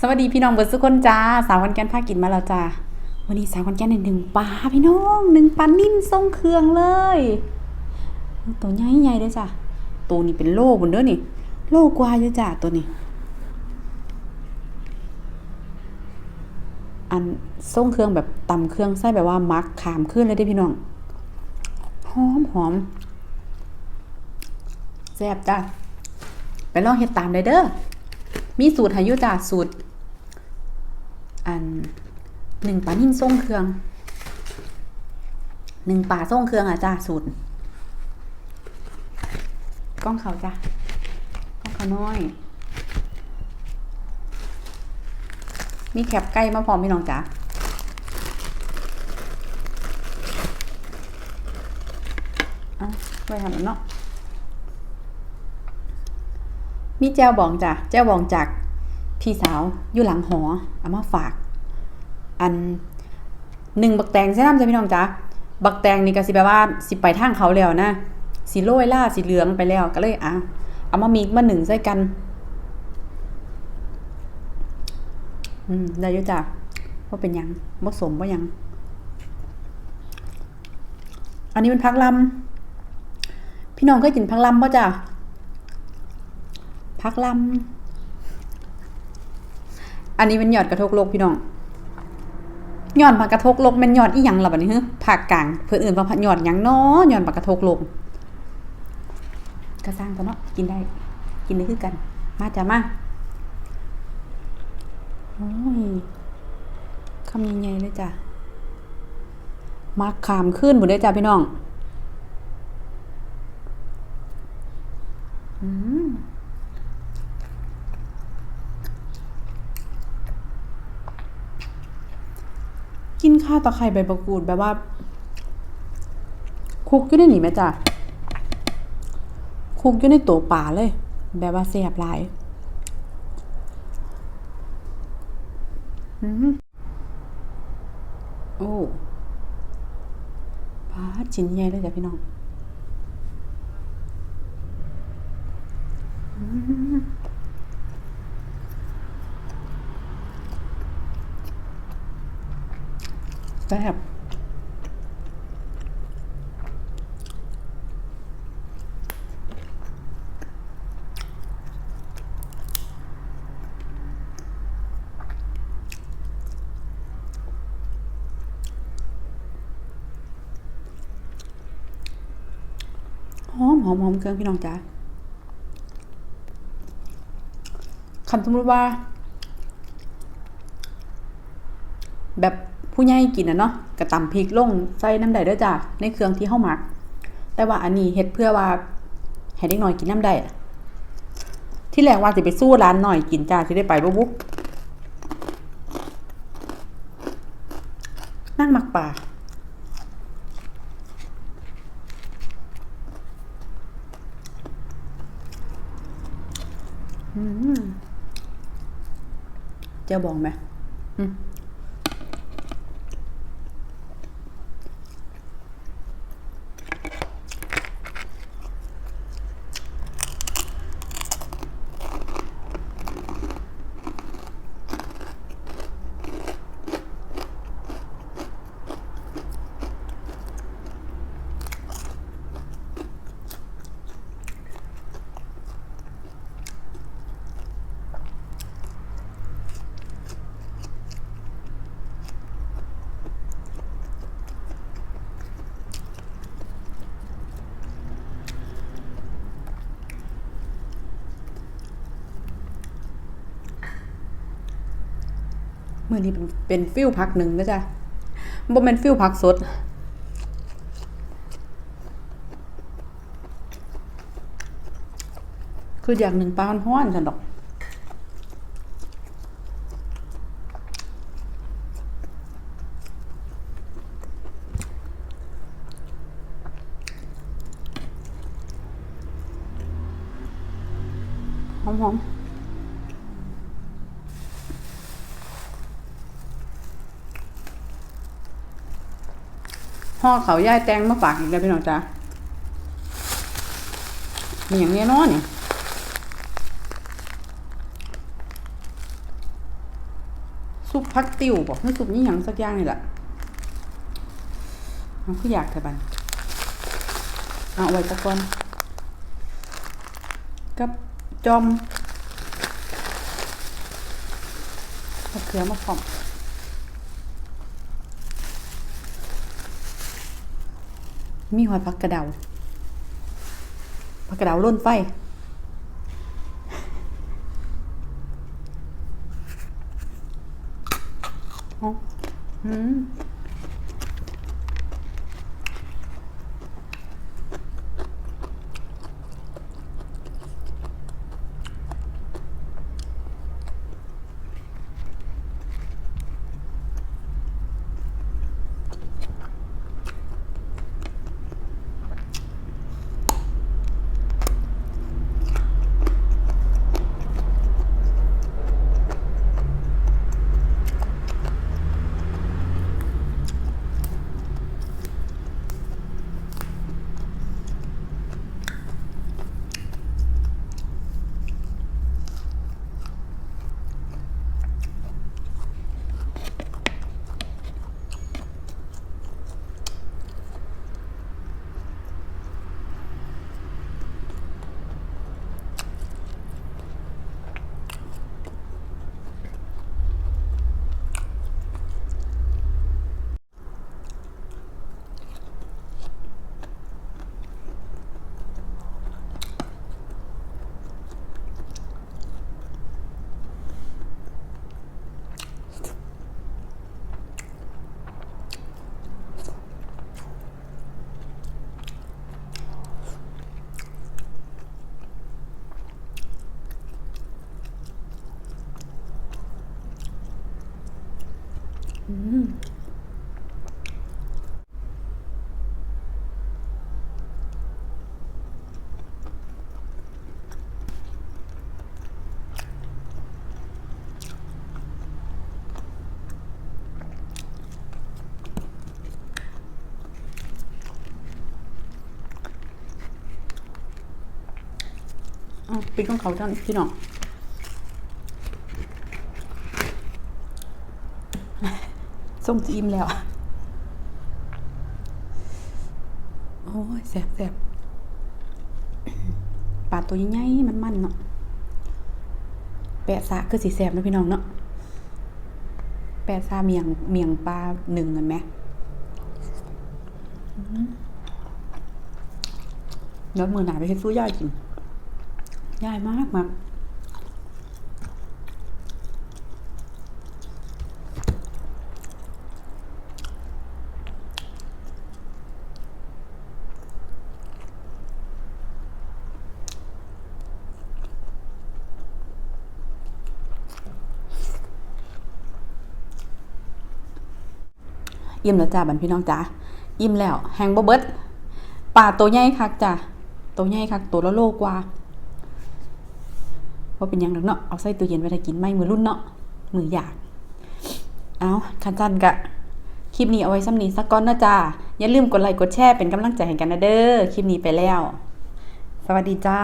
สวัสดีพี่น้องเบิร์ดสุกคนจ้า สาวคนแกนพากินมาแล้วจ้าวันนี้สาวคนแกนหนึ่งปลาพี่น้องหนึ่งปลานิ่มทรงเครื่องเลย ตัวใหญ่ใหญ่ๆเลยจ้ะตัวนี้เป็นโลบนเด้อนี่ โลกว่าอยู่จ้ะตัวนี้ อันทรงเครื่องแบบตำเครื่องใส่แบบว่ามักขามขึ้นเลยด้พี่น้องหอมหอมแซ่บจ้ะไปลองเฮ็ดตามได้เด้อมีสูตรให้ยู่จ้ะสูตร อันหนึ่งปลานิ่มทรงเครื่องหนึ่งปลาทรงเครื่องอะจ้ะสูตรกล้องเขาจ้ะกล้องเขาน้อย มีแคบไก่มาพร้อมพี่น้องจ้ะอะไว้ทำแล้วเนาะมีแจวบองจ้ะแจวบองจาก พี่สาวอยู่หลังหอเอามาฝาก อันหนึ่งบักแตงใช่น้ำจ้ะพี่น้องจ้ะบักแตงนี่ก็สิแปลว่าสิไปทางเขาแล้วนะสีโรยล่าสีเหลืองไปแล้วก็เลยอะเอามามีมาหนึ่งใส่กัน อืมได้ยู่จ้ะว่าเป็นยังบ่สมว่ายัง อันนี้เป็นพักลำพี่น้องเคยกินพักลำป่ะจ้ะพักลำ อันนี้เป็นยอดกระทกโลกพี่น้องยอดปากกระทกโลกเป็นยอดอีหยังล่ะบัดนี้ฮึภาคกลางเพื่อนอื่นว่ายอดหยังเน้อยอดปากกระทกโลกก็สร้างตัวเนาะกินได้ กินได้คือกัน มาจ้ะมาโอ้ยคำใหญ่ๆเลยจ้ะมาขามขึ้นหมดเลยจ้ะพี่น้อง อืม กิน ข้าตะไคร้ใบมะกรูดแบบว่า คุกอยู่ในนี่ไหมจ้ะคุกอยู่ในตัวป่าเลย แบบว่าเสียบหลายอืมโอ้ปลาชิ้นใหญ่เลยจ้ะพี่น้องอ แซ่บหอมหอมหอมเครื่องพี่น้องจ้าคำสมมติว่า แบบ ผู้ใหญ่กินนะเนาะกระตำพริกลงใส่น้ำใดเด้อจ้ะในเครื่องที่เฮาหมัก แต่ว่าอันนี้เฮ็ดเพื่อว่าให้เด็กน้อยกินน้ำได้ที่แรกว่าสิไปสู้ร้านหน่อยกินจ้าสิได้ไปบ่บุนั่งหมักป่าเจ้าบองไหมื่อนี้เป็นเป็นฟิลพักหนึ่งนะจ๊ะบ่เป็นฟิลพักสดคืออย่างหนึ่งปลามันห้อนฉันดอกหอมๆ ห่อเขาย่ายแตงมาฝากอีกแล้วพี่น้องจ้ามีอย่างนี้นอนนี่ซุปพักติวบอกให้ซุปนี่หยังสักอย่างนี่แหละมันก็อยากแต่บันเอาไว้ตะกอนกับจอมมะเขือมาพร้อม มีหอยพักกระเดาพักกระเดาล้นไฟอ๋ออืม อ๋อปิดของเขาท่านพี่น้อง ส่งจีมแล้ว โอ้ยแสบแสบปลาตัวใหญ่ๆมันๆเนาะแปะซะคือสีแสบนะพี่น้องเนาะแปะซาเมียงเมียงปลาหนึ่งกันไหมอืมแล้วมือหนาไปเฮ็ดสู้ย่ายกินย่ายมากมาก อิ่มแล้วจ้าบันพี่น้องจ้าอิ่มแล้วแฮงบ่เบิดปลาตัวใหญ่คักจ้ะตัวใหญ่คักตัวละโลกว่าว่าเป็นยังดอกเนาะเอาใส่ตู้เย็นไว้ถ้ากินไม่มือรุ่นเนาะมืออยากเอาคันจันกะคลิปนี้เอาไว้ซ้ำนี้สักก้อนนะจ้าอย่าลืมกดไลค์กดแชร์เป็นกำลังใจให้กันนะเด้อคลิปนี้ไปแล้ว สวัสดีจ้า